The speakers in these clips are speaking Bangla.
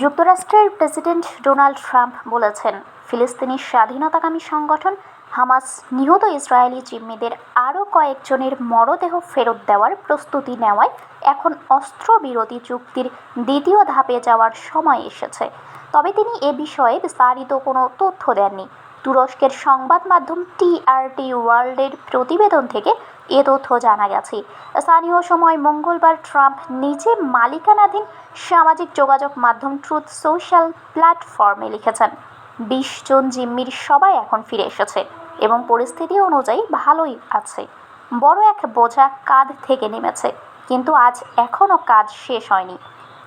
যুক্তরাষ্ট্রের প্রেসিডেন্ট ডোনাল্ড ট্রাম্প বলেছেন, ফিলিস্তিনি স্বাধীনতাকামী সংগঠন হামাস নিহত ইসরায়েলি জিম্মিদের আরও কয়েকজনের মরদেহ ফেরত দেওয়ার প্রস্তুতি নেওয়ায় এখন অস্ত্রবিরতি চুক্তির দ্বিতীয় ধাপে যাওয়ার সময় এসেছে। তবে তিনি এ বিষয়ে বিস্তারিত কোনো তথ্য দেননি। তুরস্কের সংবাদ মাধ্যম টিআরটি ওয়ার্ল্ডের প্রতিবেদন থেকে এ তথ্য জানা গেছে। স্থানীয় সময় মঙ্গলবার ট্রাম্প নিজে মালিকানাধীন সামাজিক যোগাযোগ মাধ্যম ট্রুথ সোশ্যাল প্ল্যাটফর্মে লিখেছেন। বিশ জন জিম্মির সবাই এখন ফিরে এসেছে এবং পরিস্থিতি অনুযায়ী ভালোই আছে। বড় এক বোঝা কাঁধ থেকে নেমেছে, কিন্তু আজ এখনও কাজ শেষ হয়নি।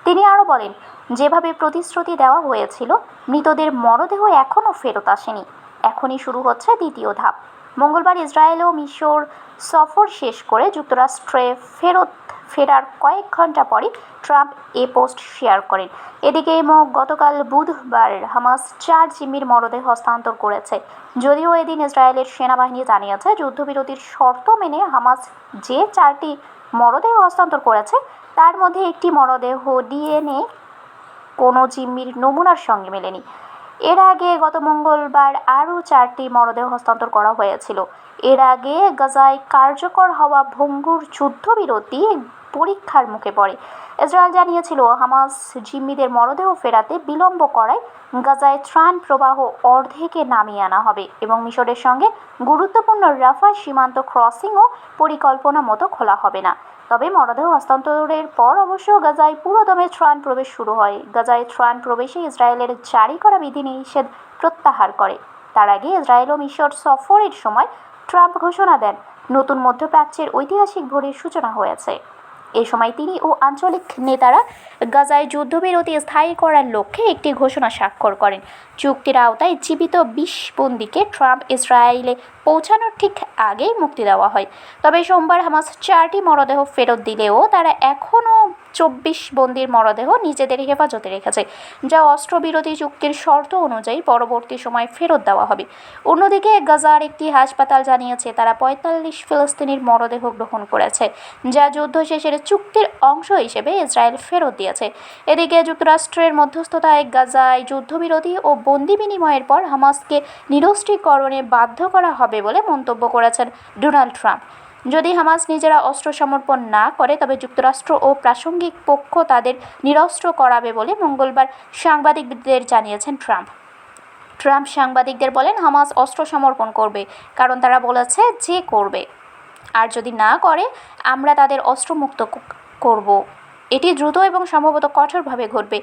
তিনি আরও বলেন, যেভাবে প্রতিশ্রুতি দেওয়া হয়েছিল, মৃতদের মরদেহ এখনও ফেরত আসেনি। এখনই শুরু হচ্ছে দ্বিতীয় ধাপ। মঙ্গলবার ইসরায়েল ও মিশর সফর শেষ করে যুক্তরাষ্ট্রে ফেরত ফেরার কয়েক ঘণ্টা পরে ট্রাম্প এ পোস্ট শেয়ার করেন। এদিকে গতকাল বুধবার হামাস চার জিম্মির মরদেহ হস্তান্তর করেছে। যদিও এদিন ইসরায়েলের সেনাবাহিনী জানিয়েছে, যুদ্ধবিরতির শর্ত মেনে হামাস যে চারটি মরদেহ হস্তান্তর করেছে, তার মধ্যে একটি মরদেহ ডিএনএ কোনো জিম্মির নমুনার সঙ্গে মেলেনি। এর আগে গত মঙ্গলবার আরও চারটি মরদেহ হস্তান্তর করা হয়েছিল। এর আগে গাজায় কার্যকর হওয়া ভঙ্গুর যুদ্ধবিরতি পরীক্ষার মুখে পড়ে। ইসরায়েল জানিয়েছিল, হামাস জিম্মিদের মরদেহ ফেরাতে বিলম্ব করায় গাজায় ত্রাণ প্রবাহ অর্ধেকে নামিয়ে আনা হবে এবং মিশরের সঙ্গে গুরুত্বপূর্ণ রাফা সীমান্ত ক্রসিংও পরিকল্পনা মতো খোলা হবে না। তবে মরদেহ হস্তান্তরের পর অবশ্য গাজায় পুরোদমে ত্রাণ প্রবেশ শুরু হয়। গাজায় ত্রাণ প্রবেশে ইসরায়েলের জারি করা বিধিনিষেধ প্রত্যাহার করে। তার আগে ইসরায়েল ও মিশর সফরের সময় ট্রাম্প ঘোষণা দেন। নতুন মধ্যপ্রাচ্যের ঐতিহাসিক ভোরের সূচনা হয়েছে। এ সময় তিনি ও আঞ্চলিক নেতারা গাজায় যুদ্ধবিরতি স্থায়ী করার লক্ষ্যে একটি ঘোষণা স্বাক্ষর করেন। চুক্তির আওতায় জীবিত বিশ বন্দীকে ট্রাম্প ইসরায়েলে পৌঁছানোর ঠিক আগেই মুক্তি দেওয়া হয়। তবে সোমবার হামাস চারটি মরদেহ ফেরত দিলেও তারা এখনও চব্বিশ বন্দির মরদেহ নিজেদের হেফাজতে রেখেছে, যা অস্ত্রবিরতি চুক্তির শর্ত অনুযায়ী পরবর্তী সময় ফেরত দেওয়া হবে। অন্যদিকে গাজার একটি হাসপাতাল জানিয়েছে, তারা পঁয়তাল্লিশ ফিলিস্তিনির মরদেহ গ্রহণ করেছে, যা যুদ্ধ শেষের চুক্তির অংশ হিসেবে ইসরায়েল ফেরত দিয়েছে। এদিকে যুক্তরাষ্ট্রের মধ্যস্থতায় গাজায় যুদ্ধবিরতি ও বন্দি বিনিময়ের পর হামাসকে নিরস্ত্রীকরণে বাধ্য করা হবে বলে মন্তব্য করেছেন ডোনাল্ড ট্রাম্প। যদি হামাস নিজেরা অস্ত্র সমর্পণ না করে, তবে যুক্তরাষ্ট্র ও প্রাসঙ্গিক পক্ষ তাদের নিরস্ত্র করাবে বলে মঙ্গলবার সাংবাদিকদের জানিয়েছেন ট্রাম্প। ট্রাম্প সাংবাদিকদের বলেন, হামাস অস্ত্র সমর্পণ করবে, কারণ তারা বলেছে যে করবে। আর যদি না করে আমরা তাদের অস্ত্রমুক্ত করব। এটি দ্রুত এবং সম্ভবত কঠোরভাবে ঘটবে।